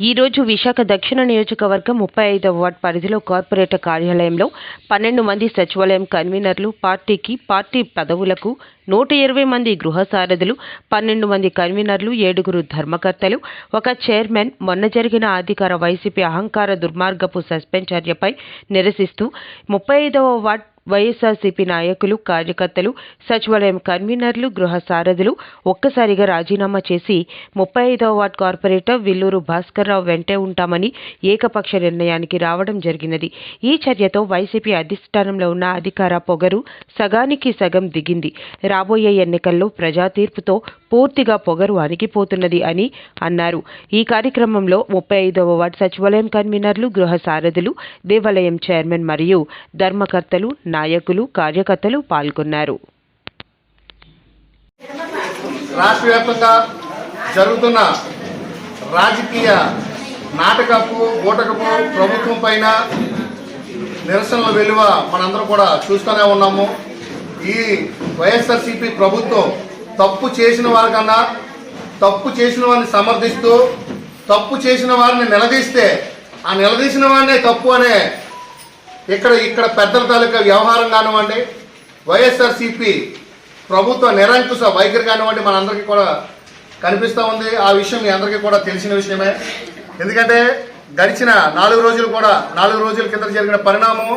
ఈ రోజు విశాఖ దక్షిణ నియోజకవర్గం ముప్పై ఐదవ వార్డ్ పరిధిలో కార్పొరేటర్ కార్యాలయంలో పన్నెండు మంది సచివాలయం కన్వీనర్లు పార్టీకి పార్టీ పదవులకు నూట ఇరవై మంది గృహ సారథులు పన్నెండు మంది కన్వీనర్లు ఏడుగురు ధర్మకర్తలు. ఒక చైర్మన్ మొన్న జరిగిన అధికార వైసీపీ అహంకార దుర్మార్గపు సస్పెండ్ చర్యపై నిరసిస్తూ ముప్పై ఐదవ వార్డ్ వైఎస్ఆర్సీపీ నాయకులు కార్యకర్తలు సచివాలయం కన్వీనర్లు గృహ సారథులు ఒక్కసారిగా రాజీనామా చేసి ముప్పై ఐదవ వార్డ్ కార్పొరేటర్ విల్లూరు భాస్కర్రావు వెంటే ఉంటామని ఏకపక్ష నిర్ణయానికి రావడం జరిగినది. ఈ చర్యతో వైసీపీ అధిష్టానంలో ఉన్న అధికార పొగరు సగానికి సగం దిగింది. రాబోయే ఎన్నికల్లో ప్రజా తీర్పుతో పూర్తిగా పొగరు అణిగిపోతున్నది అని అన్నారు. ఈ కార్యక్రమంలో ముప్పై ఐదవ వార్డ్ సచివాలయం కన్వీనర్లు గృహ సారథులు దేవాలయం చైర్మన్ మరియు ధర్మకర్తలు నాయకులు కార్యకర్తలు పాల్గొన్నారు. రాష్ట్ర వ్యాప్తంగా జరుగుతున్న రాజకీయ నాటకపు బూటకపు ప్రభుత్వం పైన నిరసనల విలువ మనందరం కూడా చూస్తూనే ఉన్నాము. ఈ వైఎస్ఆర్సీపీ ప్రభుత్వం తప్పు చేసిన వారికన్నా తప్పు చేసిన వారిని సమర్థిస్తూ తప్పు చేసిన వారిని నిలదీస్తే ఆ నిలదీసిన వారినే తప్పు అనే ఇక్కడ ఇక్కడ పెద్దల తాలూకా వ్యవహారం కానివ్వండి వైఎస్ఆర్సీపీ ప్రభుత్వ నిరంకుశ వైఖరి కానివ్వండి మనందరికీ కూడా కనిపిస్తూ ఉంది. ఆ విషయం మీ అందరికీ కూడా తెలిసిన విషయమే. ఎందుకంటే గడిచిన నాలుగు రోజులు కూడా నాలుగు రోజుల కింద జరిగిన పరిణామం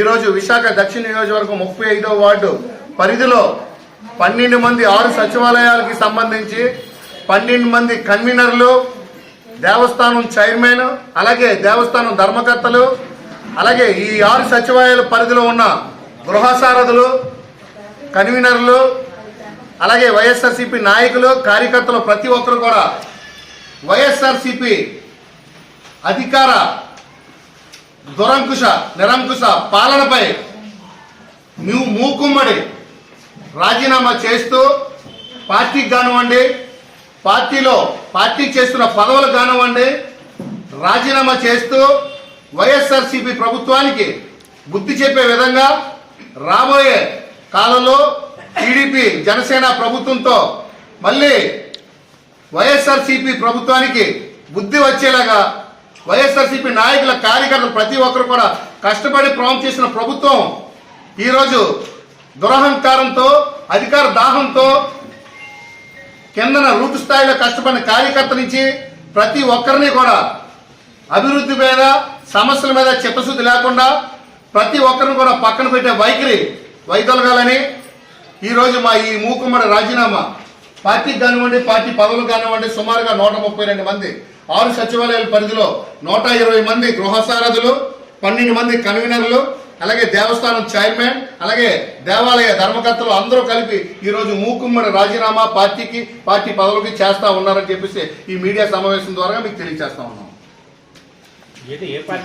ఈరోజు విశాఖ దక్షిణ నియోజకవర్గం ముప్పై ఐదో వార్డు పరిధిలో పన్నెండు మంది ఆరు సచివాలయాలకి సంబంధించి పన్నెండు మంది కన్వీనర్లు దేవస్థానం చైర్మన్ అలాగే దేవస్థానం ధర్మకర్తలు అలాగే ఈ ఆరు సచివాలయాల పరిధిలో ఉన్న గృహ సారథులు కన్వీనర్లు అలాగే వైఎస్ఆర్సీపీ నాయకులు కార్యకర్తలు ప్రతి ఒక్కరు కూడా వైఎస్ఆర్సీపీ అధికార దురంకుశ నిరంకుశ పాలనపై నువ్వు మూకుమ్మడి రాజీనామా చేస్తూ పార్టీకి కానివ్వండి పార్టీలో పార్టీ చేస్తున్న పదవులకు కానివ్వండి రాజీనామా చేస్తూ వైఎస్ఆర్సీపీ ప్రభుత్వానికి బుద్ధి చెప్పే విధంగా రాబోయే కాలంలో టీడీపీ జనసేన ప్రభుత్వంతో మళ్ళీ వైఎస్ఆర్సీపీ ప్రభుత్వానికి బుద్ధి వచ్చేలాగా వైఎస్ఆర్సీపీ నాయకుల కార్యకర్తలు ప్రతి ఒక్కరు కూడా కష్టపడి ప్రాం చేసిన ప్రభుత్వం ఈరోజు దురహంకారంతో అధికార దాహంతో కిందన రూటు స్థాయిలో కష్టపడిన కార్యకర్త నుంచి ప్రతి ఒక్కరిని కూడా అభివృద్ధి మీద సమస్యల మీద చిత్తశుద్ధి లేకుండా ప్రతి ఒక్కరిని కూడా పక్కన పెట్టే వైఖరి వైదొలగాలని ఈరోజు మా ఈ మూకుమ్మడి రాజీనామా. పార్టీకి కానివ్వండి పార్టీ పదవులు కానివ్వండి సుమారుగా నూట ముప్పై రెండు మంది. ఆరు సచివాలయాల పరిధిలో నూట ఇరవై మంది గృహసారథులు పన్నెండు మంది కన్వీనర్లు అలాగే దేవస్థానం చైర్మన్ అలాగే దేవాలయ ధర్మకర్తలు అందరూ కలిపి ఈరోజు మూకుమ్మడి రాజీనామా పార్టీకి పార్టీ పదవులకి చేస్తా ఉన్నారని చెప్పేసి ఈ మీడియా సమావేశం ద్వారా మీకు తెలియజేస్తా ఉన్నాం. 也得也关。